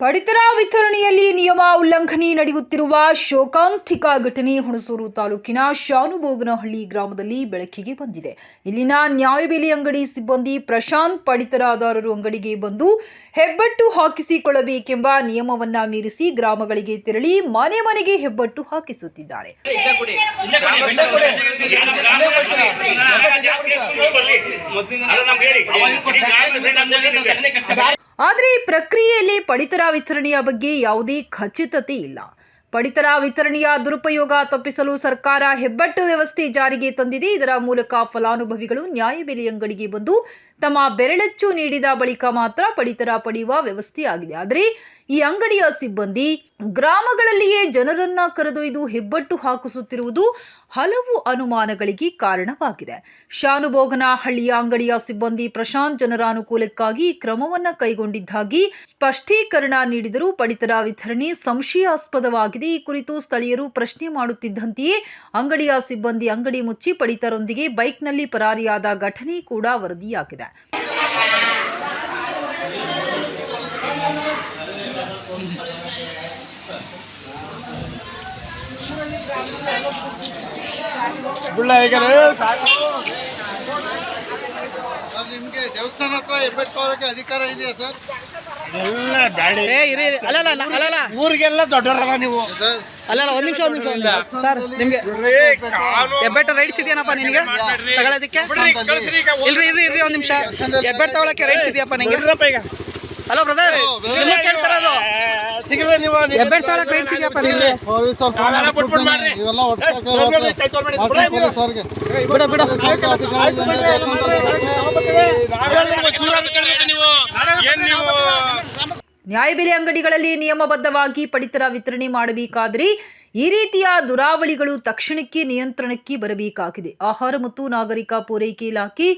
ಪಡಿತರ ವಿತರಣೆಯಲ್ಲಿ ನಿಯಮ ಉಲ್ಲಂಘನೆ ನಡೆಯುತ್ತಿರುವ ಶೋಕಾಂತಿಕ ಘಟನೆ ಹುಣಸೂರು ತಾಲೂಕಿನ ಶಾನುಬೋಗನಹಳ್ಳಿ ಗ್ರಾಮದಲ್ಲಿ ಬೆಳಕಿಗೆ ಬಂದಿದೆ. ಇಲ್ಲಿನ ನ್ಯಾಯಬೆಲೆ ಅಂಗಡಿ ಸಿಬ್ಬಂದಿ ಪ್ರಶಾಂತ್ ಪಡಿತರದಾರರು ಅಂಗಡಿಗೆ ಬಂದು ಹೆಬ್ಬಟ್ಟು ಹಾಕಿಸಿಕೊಳ್ಳಬೇಕೆಂಬ ನಿಯಮವನ್ನ ಮೀರಿಸಿ ಗ್ರಾಮಗಳಿಗೆ ತೆರಳಿ ಮನೆ ಮನೆಗೆ ಹೆಬ್ಬಟ್ಟು ಹಾಕಿಸುತ್ತಿದ್ದಾರೆ. ಆದರೆ ಈ ಪ್ರಕ್ರಿಯೆಯಲ್ಲಿ ಪಡಿತರ ವಿತರಣೆಯ ಬಗ್ಗೆ ಯಾವುದೇ ಖಚಿತತೆ ಇಲ್ಲ. ಪಡಿತರ ವಿತರಣೆಯ ದುರುಪಯೋಗ ತಪ್ಪಿಸಲು ಸರ್ಕಾರ ಹೆಬ್ಬಟ್ಟು ವ್ಯವಸ್ಥೆ ಜಾರಿಗೆ ತಂದಿದೆ. ಇದರ ಮೂಲಕ ಫಲಾನುಭವಿಗಳು ನ್ಯಾಯಬೆಲೆ ಅಂಗಡಿಗೆ ಬಂದು ತಮ್ಮ ಬೆರಳಚ್ಚು ನೀಡಿದ ಬಳಿಕ ಮಾತ್ರ ಪಡಿತರ ಪಡೆಯುವ ವ್ಯವಸ್ಥೆಯಾಗಿದೆ. ಆದರೆ ಈ ಅಂಗಡಿಯ ಸಿಬ್ಬಂದಿ ಗ್ರಾಮಗಳಲ್ಲಿಯೇ ಜನರನ್ನ ಕರೆದೊಯ್ದು ಹೆಬ್ಬಟ್ಟು ಹಾಕಿಸುತ್ತಿರುವುದು ಹಲವು ಅನುಮಾನಗಳಿಗೆ ಕಾರಣವಾಗಿದೆ. ಶಾನುಭೋಗನ ಹಳ್ಳಿಯ ಅಂಗಡಿಯ ಸಿಬ್ಬಂದಿ ಪ್ರಶಾಂತ್ ಜನರ ಅನುಕೂಲಕ್ಕಾಗಿ ಕ್ರಮವನ್ನ ಕೈಗೊಂಡಿದ್ದಾಗಿ ಸ್ಪಷ್ಟೀಕರಣ ನೀಡಿದರೂ ಪಡಿತರ ವಿತರಣೆ ಸಂಶಯಾಸ್ಪದವಾಗಿದೆ. ಈ ಕುರಿತು ಸ್ಥಳೀಯರು ಪ್ರಶ್ನೆ ಮಾಡುತ್ತಿದ್ದಂತೆಯೇ ಅಂಗಡಿಯ ಸಿಬ್ಬಂದಿ ಅಂಗಡಿ ಮುಚ್ಚಿ ಪಡಿತರೊಂದಿಗೆ ಬೈಕ್ನಲ್ಲಿ ಪರಾರಿಯಾದ ಘಟನೆ ಕೂಡ ವರದಿಯಾಗಿದೆ. ಗುಳ್ಳ ಹೇಗಾರೆ ಸಾಕು ಸರ್ ನಿಮ್ಗೆ ದೇವಸ್ಥಾನ ಹತ್ರ ಹೆಬ್ಬೆಟ್ ತಗೊಳಕ್ಕೆ ಅಧಿಕಾರ ಇದೆಯಾ ಸರ್ ಎಲ್ಲ ಬ್ಯಾಡಿ ಏ ಇರಿ ಇರಿ. ಅಲ್ಲಲ್ಲ ಅಲ್ಲ ಅಲ್ಲಲ್ಲ ಊರಿಗೆಲ್ಲ ದೊಡ್ಡವರಲ್ಲ ನೀವು ಸರ್ ಅಲ್ಲಲ್ಲ ಒಂದ್ ನಿಮಿಷ ಒಂದ್ ನಿಮಿಷ ಸರ್ ನಿಮ್ಗೆ ಹೆಬ್ಬೆಟ್ಟು ರೈಟ್ಸ್ ಇದೆಯೇನಪ್ಪ ನಿನಗೆ ತಗೊಳ್ಳೋದಕ್ಕೆ ಇಲ್ರಿ ಇರ್ರಿ ಇರ್ರಿ ಒಂದ್ ನಿಮಿಷ ಹೆಬ್ಬೆಟ್ಟು ತಗೊಳಕ್ಕೆ ರೈಟ್ಸ್ ಇದೆಯಪ್ಪ ನಿಂಗೆ ಹಲೋ ಬ್ರದರ್ ನಿಮ್ಮ ಕೇಳ್ತಾರದು ಸಿಗಲ್ಲ ನೀವು ಹೆಬ್ಬೆಟ್ಟು ತಗೊಳಕ್ಕೆ ರೈಟ್ಸ್ ಇದೆಯಪ್ಪ ನಿಂಗೆ. ಬಿಡ ಬಿಡ ಇದೆ ಅಂದ್ರೆ ದೇವಸ್ಥಾನ ಏನ್ ನೀವು ನ್ಯಾಯಬೆಲೆ ಅಂಗಡಿಗಳಲ್ಲಿ ನಿಯಮಬದ್ಧವಾಗಿ ಪಡಿತರ ವಿತರಣೆ ಮಾಡಬೇಕಾದರೆ ಈ ರೀತಿಯ ದುರಾವಳಿಗಳು ತಕ್ಷಣಕ್ಕೆ ನಿಯಂತ್ರಣಕ್ಕೆ ಬರಬೇಕಾಗಿದೆ. ಆಹಾರ ಮತ್ತು ನಾಗರಿಕ ಪೂರೈಕೆ ಇಲಾಖೆ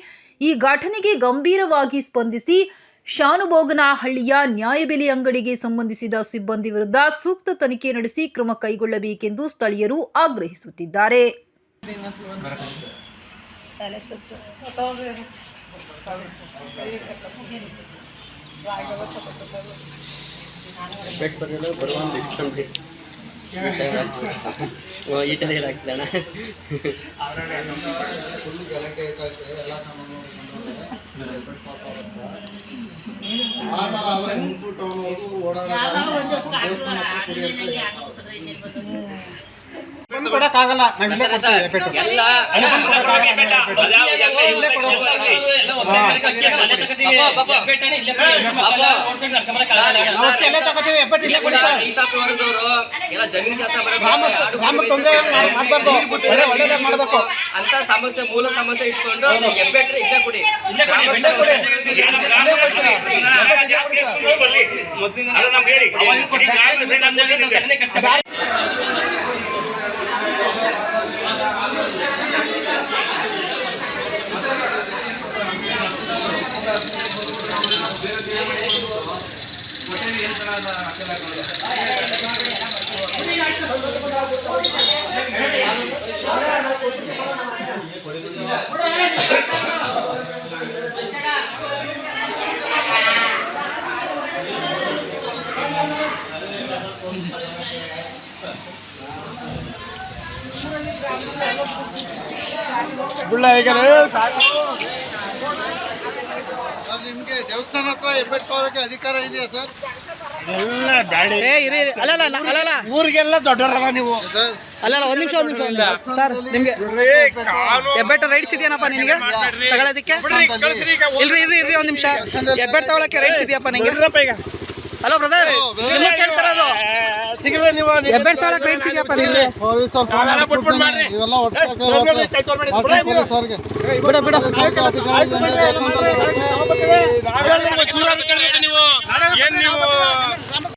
ಈ ಘಟನೆಗೆ ಗಂಭೀರವಾಗಿ ಸ್ಪಂದಿಸಿ ಶಾನುಭೋಗನಹಳ್ಳಿಯ ನ್ಯಾಯಬೆಲೆ ಅಂಗಡಿಗೆ ಸಂಬಂಧಿಸಿದ ಸಿಬ್ಬಂದಿ ವಿರುದ್ಧ ಸೂಕ್ತ ತನಿಖೆ ನಡೆಸಿ ಕ್ರಮ ಕೈಗೊಳ್ಳಬೇಕೆಂದು ಸ್ಥಳೀಯರು ಆಗ್ರಹಿಸುತ್ತಿದ್ದಾರೆ. ಈ ತರ ಆಗ್ತದಣ್ಣ ಆ ಥರ ಆದ್ರೆ ಮುನ್ಸಿಪಲ್ ಟೌನ್ ಅವ್ರು ಓಡಾಡೋದು ಆಗಲ್ಲ ಎಲ್ಲ. ಎಲ್ಲ ತಗೋತೀವಿ ಹೆಬ್ಬೆಟ್ಟು ಇಲ್ಲೇ ಕೊಡಿ ಸರ್ ಗ್ರಾಮಕ್ಕೆ ತೊಂದರೆ ಮಾಡಬಾರ್ದು ಒಳ್ಳೆ ಒಳ್ಳೇದಾಗ ಮಾಡಬೇಕು ಅಂತ ಸಮಸ್ಯೆ ಮೂಲ ಸಮಸ್ಯೆ ಇಟ್ಕೊಂಡು ಹೆಬ್ಬೆಟ್ರೆ ಇಲ್ಲೇ ಕೊಡಿ ಇಲ್ಲೇ ಕೊಡಿ ಇಲ್ಲೇ ಕೊಡಿ ಇಲ್ಲೇ ಕೊಡ್ತೀರಾ ಹೆಬ್ಬೆಟ್ಟು ಇಲ್ಲೇ ಕೊಡಿ ಸರ್ ಅದಾರ್- ಗುಳ್ಳ ಹೇಗಾರೆ ನಿಮ್ಗೆ ದೇವಸ್ಥಾನ ಹತ್ರ ಹೆಬ್ಬೆಟ್ ತಗೊಳಕ್ಕೆ ಅಧಿಕಾರ ಇದೆಯಾ ಸರ್ ಎಲ್ಲ ಬ್ಯಾಡಿ ಏ ಇರಿ ಇರಿ. ಅಲ್ಲಲ್ಲ ಅಲ್ಲ ಅಲ್ಲಲ್ಲ ಊರಿಗೆಲ್ಲ ದೊಡ್ಡವರಲ್ಲ ನೀವು ಅಲ್ಲಲ್ಲ ಒಂದ್ ನಿಮಿಷ ಒಂದ್ ನಿಮಿಷ ಸರ್ ನಿಮ್ಗೆ ಹೆಬ್ಬೆಟ್ಟು ರೈಟ್ಸ್ ಇದೆಯೇನಪ್ಪ ನಿನಗೆ ತಗೊಳ್ಳೋದಕ್ಕೆ ಇಲ್ರಿ ಇಲ್ರಿ ಇರ್ರಿ ಒಂದ್ ನಿಮಿಷ ಹೆಬ್ಬೆಟ್ಟು ತಗೊಳಕ್ಕೆ ರೈಟ್ಸ್ ಇದೆಯಪ್ಪ ನಿಂಗೆ ಹಲೋ ಬ್ರದರ್ ನಿಮ್ಮ ಕೇಳ್ತಾರದು ಸಿಗಲ್ಲ ನೀವು ಹೆಬ್ಬೆಟ್ಟು ತಗೊಳಕ್ಕೆ ರೈಟ್ಸ್ ಇದೆಯಪ್ಪ ನಿಂಗೆ ಪೊಲೀಸ್ ಅವ್ರು ಫೋನ್ ನಾವೆಲ್ಲ ಬಿಟ್ಬಿಟ್ಟು ಮಾಡ್ಬಿಡ್ತೀನಿ. ಮಾಡ್ರಿ. ಇವೆಲ್ಲ ಏ, ಸರ್ ನೋಡಿ, ಕೈ ತೋರ್ಬೇಡಿ. ಮಾಡ್ತೀನಿ ಪೊಲೀಸ್ ಬಿಡ ಬಿಡ ಏನ್ ನೀವು